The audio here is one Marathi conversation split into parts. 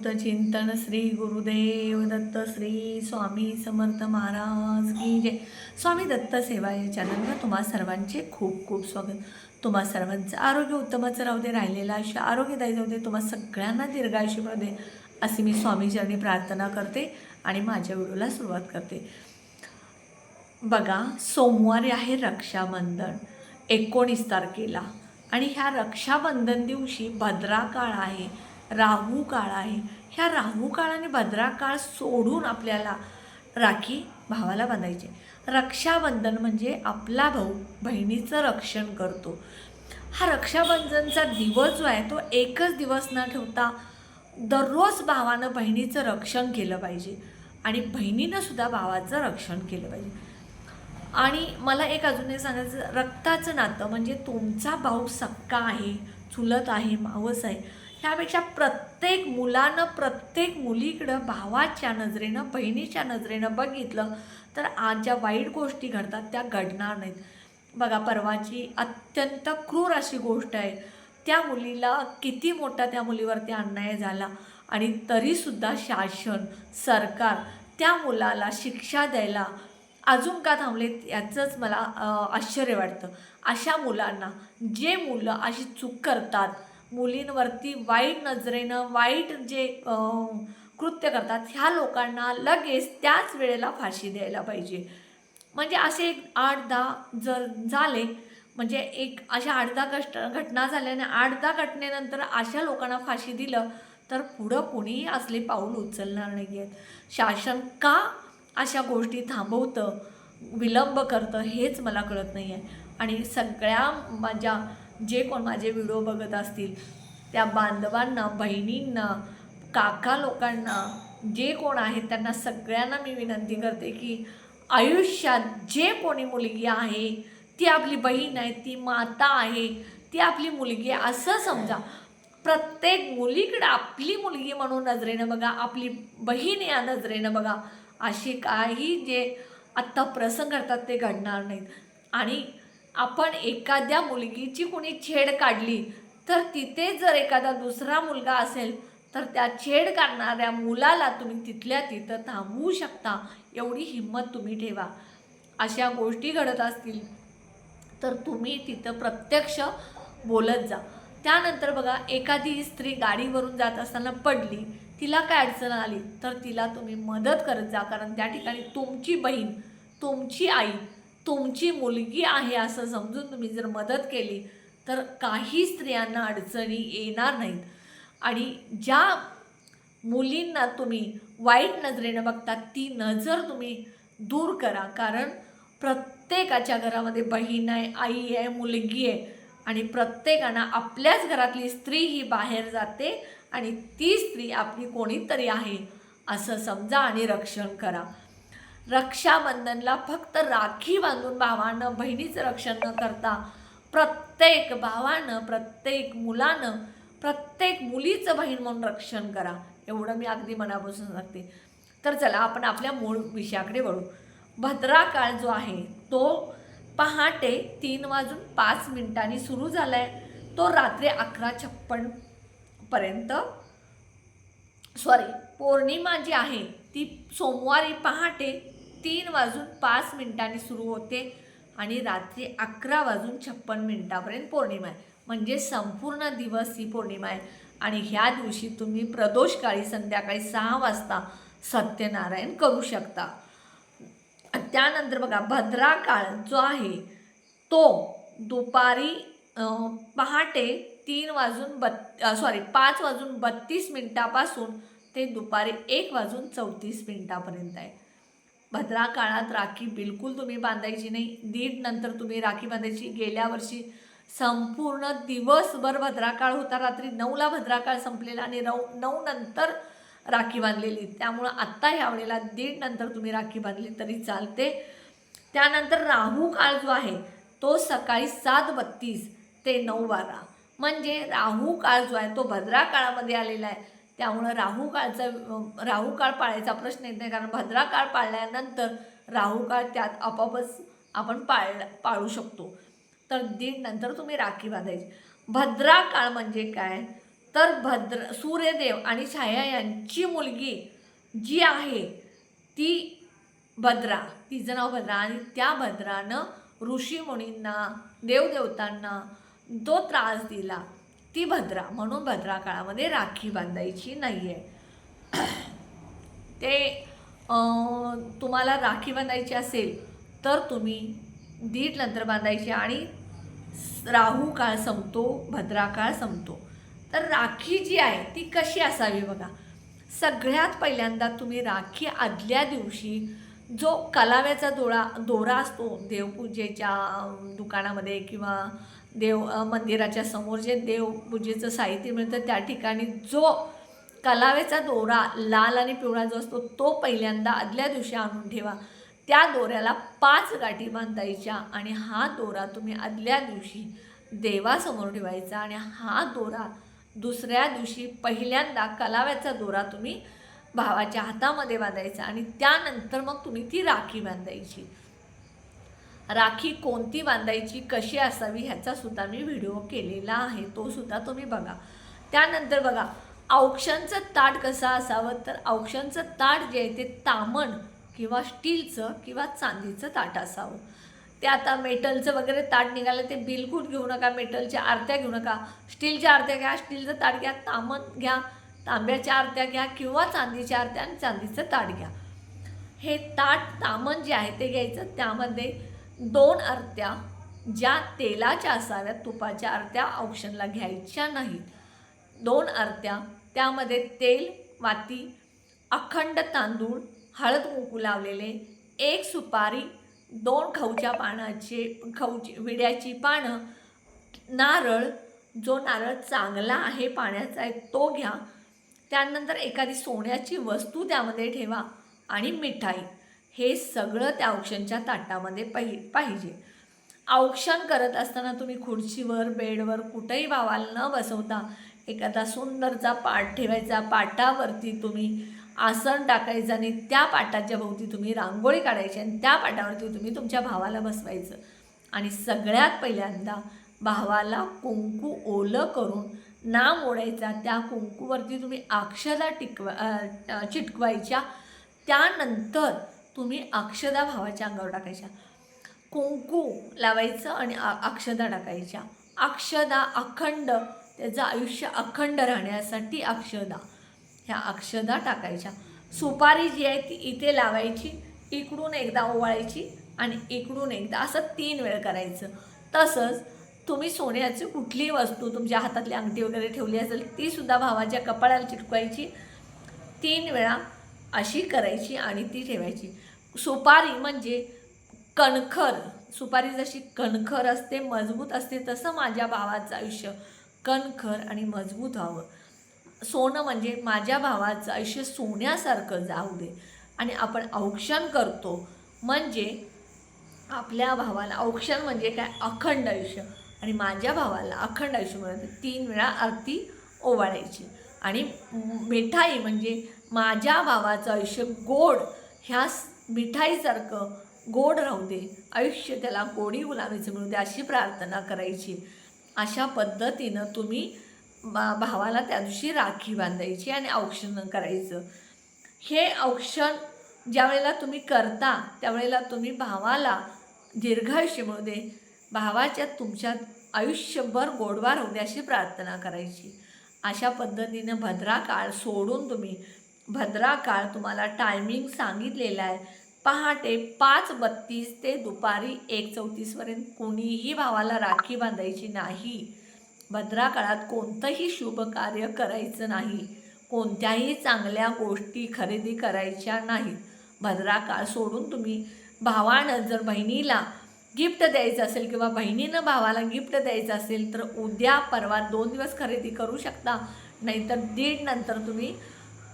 अवधूत चिंतन श्री गुरुदेव दत्त श्री स्वामी समर्थ महाराज की जय. स्वामी दत्त सेवा या चॅनलवर तुम्हा सर्वांचे खूप खूप स्वागत. तुम्हा सर्वांचं आरोग्य उत्तमच राहू दे राहिलेलं आयुष्य आरोग्यदायी जाऊ दे तुम्हा सगळ्यांना दीर्घायुष्य राहू दे अशी मी स्वामीचरणी प्रार्थना करते आणि माझ्या व्हिडिओला सुरुवात करते. बघा सोमवारी आहे रक्षाबंधन एकोणीस तारखेला. आणि ह्या रक्षाबंधन दिवशी भद्रा काळ आहे. राहू काळ आहे. ह्या राहू काळ आणि भद्रा काळ सोडून आपल्याला राखी भावाला बांधायचे. रक्षाबंधन म्हणजे आपला भाऊ बहिणीचं रक्षण करतो. हा रक्षाबंधनचा दिवस जो आहे तो एकच दिवस न ठेवता दररोज भावानं बहिणीचं रक्षण केलं पाहिजे. आणि बहिणीनं सुद्धा भावाचं रक्षण केलं पाहिजे. आणि मला एक अजून एक सांगायचं रक्ताचं नातं म्हणजे तुमचा भाऊ सक्का आहे चुलत आहे मावस आहे. ह्यापेक्षा प्रत्येक मुलानं प्रत्येक मुलीकडं भावाच्या नजरेनं बहिणीच्या नजरेनं बघितलं तर आज ज्या वाईट गोष्टी घडतात त्या घडणार नाहीत. बघा परवाची अत्यंत क्रूर अशी गोष्ट आहे. त्या मुलीला किती मोठा त्या मुलीवरती अन्याय झाला आणि तरीसुद्धा शासन सरकार त्या मुलाला शिक्षा द्यायला अजून का थांबलेत याचंच मला आश्चर्य वाटतं. अशा मुलांना जे मुलं अशी चूक करतात मुलींवरती वाईट नजरेनं वाईट जे कृत्य करतात ह्या लोकांना लगेच त्याच वेळेला फाशी द्यायला पाहिजे. म्हणजे असे एक आठ दहा जर झाले म्हणजे एक अशा आठ दहा कष्ट घटना झाल्याने आठ दहा घटनेनंतर अशा लोकांना फाशी दिलं तर पुढं कोणीही असले पाऊल उचलणार नाही आहेत. शासन का अशा गोष्टी थांबवतं विलंब करतं हेच मला कळत नाही आहे आणि सगळ्या माझ्या जे कोण माझे व्हिडिओ बघत असतील त्या बांधवांना बहिणींना काका लोकांना जे कोण आहेत त्यांना सगळ्यांना मी विनंती करते की आयुष्यात जे कोणी मुलगी आहे ती आपली बहीण आहे ती माता आहे ती आपली मुलगी आहे असं समजा. प्रत्येक मुलीकडे आपली मुलगी म्हणून नजरेनं बघा आपली बहीण या नजरेनं बघा. असे काही जे आत्ता प्रसंग घडतात ते घडणार नाहीत. आणि आपण एखाद्या मुलगीची कुणी छेड काढली तर तिथे जर एखादा दुसरा मुलगा असेल तर त्या छेड काढणाऱ्या मुलाला तुम्ही तिथल्या तिथं थांबवू शकता एवढी हिंमत तुम्ही ठेवा. अशा गोष्टी घडत असतील तर तुम्ही तिथं प्रत्यक्ष बोलत जा. त्यानंतर बघा एखादी स्त्री गाडीवरून जात असताना पडली तिला काय अडचण आली तर तिला तुम्ही मदत करत जा कारण त्या ठिकाणी तुमची बहीण तुमची आई तुमची मुलगी आहे असं समजून तुम्ही जर मदत केली तर काही स्त्रियांना अडचणी येणार नाहीत. आणि ज्या मुलींना तुम्ही वाईट नजरेनं बघता ती नजर तुम्ही दूर करा. कारण प्रत्येकाच्या घरामध्ये बहीण आहे आई आहे मुलगी आहे. आणि प्रत्येकानं आपल्याच घरातली स्त्री ही बाहेर जाते आणि ती स्त्री आपली कोणीतरी आहे असं समजा आणि रक्षण करा. रक्षाबंधनला फक्त राखी बांधून भावानं बहिणीचं रक्षण न करता प्रत्येक भावानं प्रत्येक मुलानं प्रत्येक मुलीचं बहीण म्हणून रक्षण करा. एवढं मी अगदी मनापासून सांगते. तर चला आपण आपल्या मूळ विषयाकडे वळू. भद्रा काळ जो आहे तो पहाटे तीन वाजून पाच मिनिटांनी सुरू झाला आहे तो रात्री अकरा छप्पन पर्यंत. सॉरी पौर्णिमा जी आहे ती सोमवारी पहाटे तीन वाजून पाच मिनिटांनी सुरू होते आणि रात्री अकरा वाजून छप्पन मिनिटापर्यंत पौर्णिमा आहे. म्हणजे संपूर्ण दिवस ही पौर्णिमा आहे. आणि ह्या दिवशी तुम्ही प्रदोषकाळी संध्याकाळी सहा वाजता सत्यनारायण करू शकता. त्यानंतर बघा भद्रा काळ जो आहे तो दुपारी पहाटे तीन वाजून बत् सॉरी पाच वाजून बत्तीस मिनिटापासून ते दुपारी एक वाजून चौतीस मिनिटापर्यंत आहे. भद्रा काळात राखी बिलकुल तुम्ही बांधायची नाही. दीड नंतर तुम्ही राखी बांधायची. गेल्या वर्षी संपूर्ण दिवसभर भद्राकाळ होता. रात्री नऊला भद्राकाळ संपलेला आणि नऊ नऊ नंतर राखी बांधलेली. त्यामुळं आत्ता ह्या वेळेला दीड नंतर तुम्ही राखी बांधली तरी चालते. त्यानंतर राहू काळ जो आहे तो सकाळी सात बत्तीस ते नऊ बारा. म्हणजे राहू काळ जो आहे तो भद्रा काळामध्ये आलेला आहे. त्यामुळं राहू काळचा राहू काळ पाळायचा प्रश्न येत नाही. कारण भद्रा काळ पाळल्यानंतर राहू काळ त्यात आपापच आपण पाळ पाळू शकतो. तर दीड नंतर तुम्ही राखी बांधायची. भद्रा काळ म्हणजे काय? तर भद्र सूर्यदेव आणि छाया यांची मुलगी जी आहे ती भद्रा. तिचं नाव भद्रा आणि त्या भद्रानं ऋषीमुनींना देवदेवतांना तो त्रास दिला. ती भद्रा. म्हणून भद्रा काळामध्ये राखी बांधायची नाही आहे ते तुम्हाला राखी बांधायची असेल तर तुम्ही दीड नंतर बांधायची आणि राहू काळ संपतो भद्रा काळ संपतो. तर राखी जी आहे ती कशी असावी बघा. सगळ्यात पहिल्यांदा तुम्ही राखी आदल्या दिवशी जो कलाव्याचा दोळा दोरा असतो देवपूजेच्या दुकानामध्ये किंवा देव मंदिराच्या समोर जे देवपूजेचं साहित्य मिळतं त्या ठिकाणी जो कलावेचा दोरा लाल आणि पिवळा जो असतो तो पहिल्यांदा आदल्या दिवशी आणून ठेवा. त्या दोऱ्याला पाच गाठी बांधायच्या आणि हा दोरा तुम्ही आदल्या दिवशी देवासमोर ठेवायचा आणि हा दोरा दुसऱ्या दिवशी पहिल्यांदा कलाव्याचा दोरा तुम्ही भावाच्या हातामध्ये बांधायचा आणि त्यानंतर मग तुम्ही ती राखी बांधायची. राखी कोणती बांधायची कशी असावी ह्याचासुद्धा मी व्हिडिओ केलेला आहे. तो सुद्धा तुम्ही बघा. त्यानंतर बघा औक्षांचं ताट कसं असावं? तर औक्षांचं ताट जे आहे ते तामण किंवा स्टीलचं किंवा चांदीचं ताट असावं. ते आता मेटलचं वगैरे ताट निघालं ते बिलकुल घेऊ नका. मेटलच्या आरत्या घेऊ नका. स्टीलच्या आरत्या घ्या स्टीलचं ताट घ्या तामण घ्या तांब्याच्या आरत्या घ्या किंवा चांदीच्या आरत्या आणि चांदीचं ताट घ्या. हे ताट तामण जे आहे ते घ्यायचं. त्यामध्ये दोन आरत्या ज्या तेलाच्या असाव्यात तुपाच्या आरत्या ऑप्शनला घ्यायच्या नाहीत. दोन आरत्या त्यामध्ये तेल वाती अखंड तांदूळ हळद कुंकू लावलेले एक सुपारी दोन खाऊच्या पानाचे खाऊची विड्याची पानं नारळ जो नारळ चांगला आहे पाण्याचा आहे तो घ्या. त्यानंतर एखादी सोन्याची वस्तू त्यामध्ये ठेवा आणि मिठाई. हे सगळं त्या औक्षणच्या ताटामध्ये पाहि पाहिजे. औक्षण करत असताना तुम्ही खुर्चीवर बेडवर कुठेही भावाला न बसवता एखादा सुंदरचा पाट ठेवायचा. पाटावरती तुम्ही आसन टाकायचं आणि त्या पाटाच्या भोवती तुम्ही रांगोळी काढायची आणि त्या पाटावरती तुम्ही तुमच्या भावाला बसवायचं. आणि सगळ्यात पहिल्यांदा भावाला कुंकू ओलं करून नाम ओढायचा. त्या कुंकूवरती तुम्ही अक्षदा टिकवा चिटकवायच्या. त्यानंतर तुम्ही अक्षदा भावाच्या अंगावर टाकायच्या. कुंकू लावायचं आणि अक्षदा टाकायच्या. अक्षदा अखंड त्याचं आयुष्य अखंड राहण्यासाठी अक्षदा. ह्या अक्षदा टाकायच्या. सुपारी जी आहे ती इथे लावायची इकडून एकदा ओवाळायची आणि इकडून एकदा असं तीन वेळ करायचं. तसंच तुम्ही सोन्याची कुठलीही वस्तू तुमच्या हातातली अंगठी वगैरे ठेवली असेल तीसुद्धा भावाच्या कपाळाला चिटकवायची. तीन वेळा अशी करायची आणि ती ठेवायची. सुपारी म्हणजे कणखर. सुपारी जशी कणखर असते मजबूत असते तसं माझ्या भावाचं आयुष्य. कणखर आणि मजबूत व्हावं. सोनं म्हणजे माझ्या भावाचं आयुष्य सोन्यासारखं जाऊ दे. आणि आपण औक्षण करतो. म्हणजे आपल्या भावाला औक्षण म्हणजे काय? अखंड आयुष्य. आणि माझ्या भावाला अखंड आयुष्य मिळतं तीन वेळा आरती ओवाळायची. आणि मिठाई म्हणजे माझ्या भावाचं आयुष्य गोड ह्या स- मिठाईसारखं गोड राहू दे. आयुष्य त्याला गोडी गुलामीचं मिळू दे अशी प्रार्थना करायची. अशा पद्धतीनं तुम्ही बा भावाला त्या दिवशी राखी बांधायची आणि औक्षण करायचं. हे औक्षण ज्या वेळेला तुम्ही करता त्यावेळेला तुम्ही भावाला दीर्घायुष्य मिळू दे. भावाच्या तुमच्या आयुष्यभर गोडवा राहू दे अशी प्रार्थना करायची. अशा पद्धतीनं भद्रा काळ सोडून तुम्ही भद्रा काळ तुम्हाला टायमिंग सांगितलेला आहे. पहाटे पाच बत्तीस ते दुपारी एक चौतीसपर्यंत कोणीही भावाला राखी बांधायची नाही. भद्रा काळात कोणतंही शुभ कार्य करायचं नाही. कोणत्याही चांगल्या गोष्टी खरेदी करायच्या नाहीत. भद्रा काळ सोडून तुम्ही भावानं जर बहिणीला गिफ्ट द्यायचं असेल किंवा बहिणीनं भावाला गिफ्ट द्यायचं असेल तर उद्या परवा दोन दिवस खरेदी करू शकता. नाहीतर दीड नंतर तुम्ही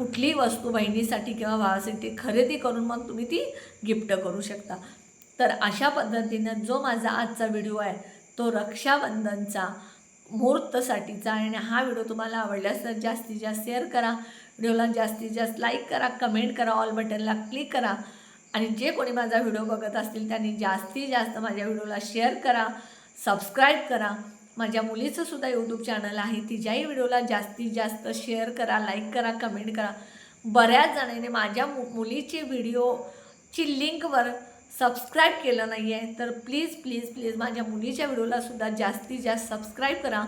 कुठलीही वस्तू बहिणीसाठी किंवा भावासाठी खरेदी करून मग तुम्ही ती गिफ्ट करू शकता. तर अशा पद्धतीनं जो माझा आजचा व्हिडिओ आहे तो रक्षाबंधनचा मुहूर्तसाठीचा आणि हा व्हिडिओ तुम्हाला आवडल्यास तर जास्तीत जास्त शेअर करा. व्हिडिओला जास्तीत जास्त लाईक करा कमेंट करा ऑल बटनला क्लिक करा आणि जे कोणी माझा व्हिडिओ बघत असतील त्यांनी जास्तीत जास्त माझ्या व्हिडिओला शेअर करा सबस्क्राईब करा. माझ्या मुलीचं सुद्धा यूट्यूब चॅनल आहे. तिच्याही व्हिडिओला जास्तीत जास्त शेअर करा लाईक करा कमेंट करा. बऱ्याच जणांनी माझ्या मु मुलीची व्हिडिओची लिंकवर सबस्क्राईब केलं नाही आहे तर प्लीज प्लीज प्लीज माझ्या मुलीच्या व्हिडिओला सुद्धा जास्तीत जास्त सबस्क्राईब करा.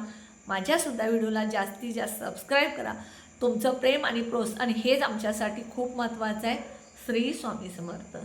माझ्यासुद्धा व्हिडिओला जास्तीत जास्त सबस्क्राईब करा. तुमचं प्रेम आणि प्रोत्साहन हेच आमच्यासाठी खूप महत्त्वाचं आहे. श्री स्वामी समर्थ.